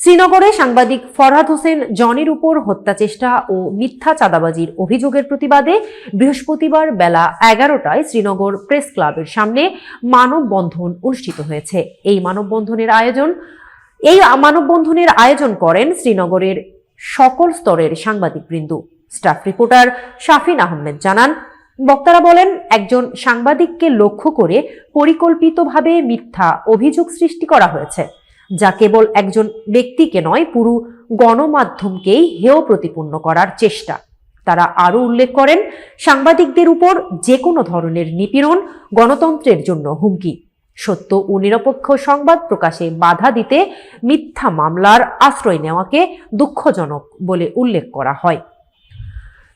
শ্রীনগরে সাংবাদিক ফরহাদ হোসেন জনের উপর হত্যা চেষ্টা ও মিথ্যা চাঁদাবাজির অভিযোগের প্রতিবাদে বৃহস্পতিবার বেলা এগারোটায় শ্রীনগর প্রেস ক্লাবের সামনে মানববন্ধন অনুষ্ঠিত হয়েছে। এই মানববন্ধনের আয়োজন এই মানববন্ধনের আয়োজন করেন শ্রীনগরের সকল স্তরের সাংবাদিকবৃন্দ। স্টাফ রিপোর্টার শাফিন আহমেদ জানান, বক্তারা বলেন, একজন সাংবাদিককে লক্ষ্য করে পরিকল্পিতভাবে মিথ্যা অভিযোগ সৃষ্টি করা হয়েছে। যা কেবল একজন ব্যক্তিকে নয়, পুরো গণমাধ্যমকেই হেয় প্রতিপন্ন করার চেষ্টা। তারা আরও উল্লেখ করেন, সাংবাদিকদের উপর যে কোনো ধরনের নিপীড়ন গণতন্ত্রের জন্য হুমকি। সত্য ও নিরপেক্ষ সংবাদ প্রকাশে বাধা দিতে মিথ্যা মামলার আশ্রয় নেওয়াকে দুঃখজনক বলে উল্লেখ করা হয়।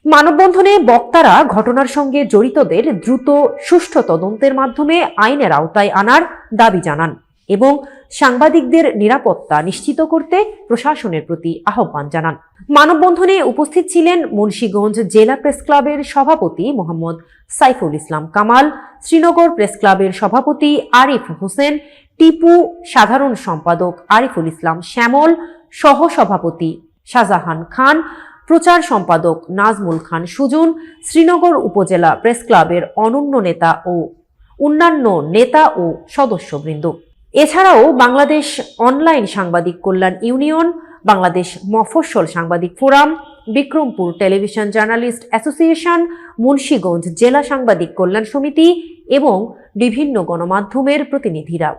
মানববন্ধনে বক্তারা ঘটনার সঙ্গে জড়িতদের দ্রুত সুষ্ঠু তদন্তের মাধ্যমে আইনের আওতায় আনার দাবি জানান। এবং সাংবাদিকদের নিরাপত্তা নিশ্চিত করতে প্রশাসনের প্রতি আহ্বান জানান। মানববন্ধনে উপস্থিত ছিলেন মুন্সীগঞ্জ জেলা প্রেস ক্লাবের সভাপতি মোহাম্মদ সাইফুল ইসলাম কামাল, শ্রীনগর প্রেস ক্লাবের সভাপতি আরিফ হোসেন, টিপু সাধারণ সম্পাদক আরিফুল ইসলাম শ্যামল, সহসভাপতি শাহজাহান খান, প্রচার সম্পাদক নাজমুল খান সুজন, শ্রীনগর উপজেলা প্রেস ক্লাবের অনন্য নেতা ও অন্যান্য নেতা ও সদস্যবৃন্দ। এছাড়াও বাংলাদেশ অনলাইন সাংবাদিক কল্যাণ ইউনিয়ন, বাংলাদেশ মফস্বল সাংবাদিক forum, Bikrampur television journalist association, Munshiganj জেলা সাংবাদিক কল্যাণ সমিতি এবং বিভিন্ন গণমাধ্যমের প্রতিনিধিরা